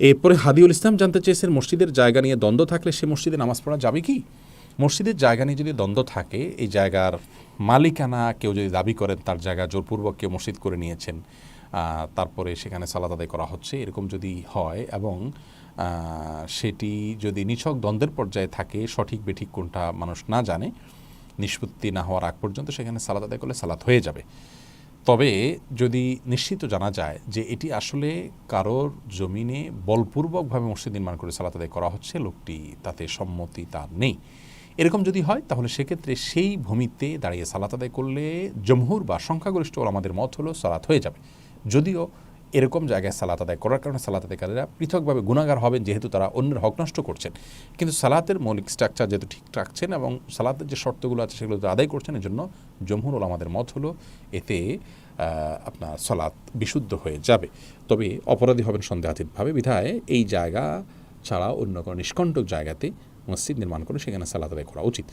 এরপরে হাদিউল ইসলাম জানতে চেয়েছেন, মসজিদের জায়গা নিয়ে দ্বন্দ্ব থাকলে সে মসজিদে নামাজ পড়া যাবে কি? মসজিদের জায়গা নিয়ে যদি দ্বন্দ্ব থাকে, এই জায়গার মালিকানা কেউ যদি দাবি করেন, তার জায়গা জোরপূর্বক কেউ মসজিদ করে নিয়েছেন তারপরে সেখানে সালাদ আদায় করা হচ্ছে, এরকম যদি হয় এবং সেটি যদি নিছক দ্বন্দ্বের পর্যায়ে থাকে, সঠিক বেঠিক কোনটা মানুষ না জানে, নিষ্পত্তি না হওয়ার আগ পর্যন্ত সেখানে সালাদ আদায় করলে সালাত হয়ে যাবে। তবে যদি নিশ্চিত জানা যায় যে এটি আসলে কারোর জমিনে বলপূর্বকভাবে মসজিদ নির্মাণ করে সালাত আদায় করা হচ্ছে, লোকটি তাতে সম্মতি তার নেই। এরকম যদি হয়, তাহলে সেক্ষেত্রে সেই ভূমিতে দাঁড়িয়ে সালাত আদায় করলে জমহুর বা সংখ্যাগরিষ্ঠ আমাদের মত হলো সালাত হয়ে যাবে। যদিও এরকম জায়গায় সালাত আদায় করার কারণে সালাত আদায়কারীরা পৃথকভাবে গুণাগার হবেন যেহেতু তারা অন্যের হক নষ্ট করছেন। কিন্তু সালাতের মৌলিক স্ট্রাকচার যেহেতু ঠিক রাখছেন এবং সালাতের যে শর্তগুলো আছে সেগুলো আদায় করছেন, এজন্য জমহুর আমাদের মত হলো এতে আপনার সালাত বিশুদ্ধ হয়ে যাবে। তবে অপরাধী হবেন সন্দেহাতীতভাবে। বিধায় এই জায়গা ছাড়া অন্য কোনো নিষ্কণ্টক জায়গাতে মসজিদ নির্মাণ করে সেখানে সালাত আদায় করা উচিত।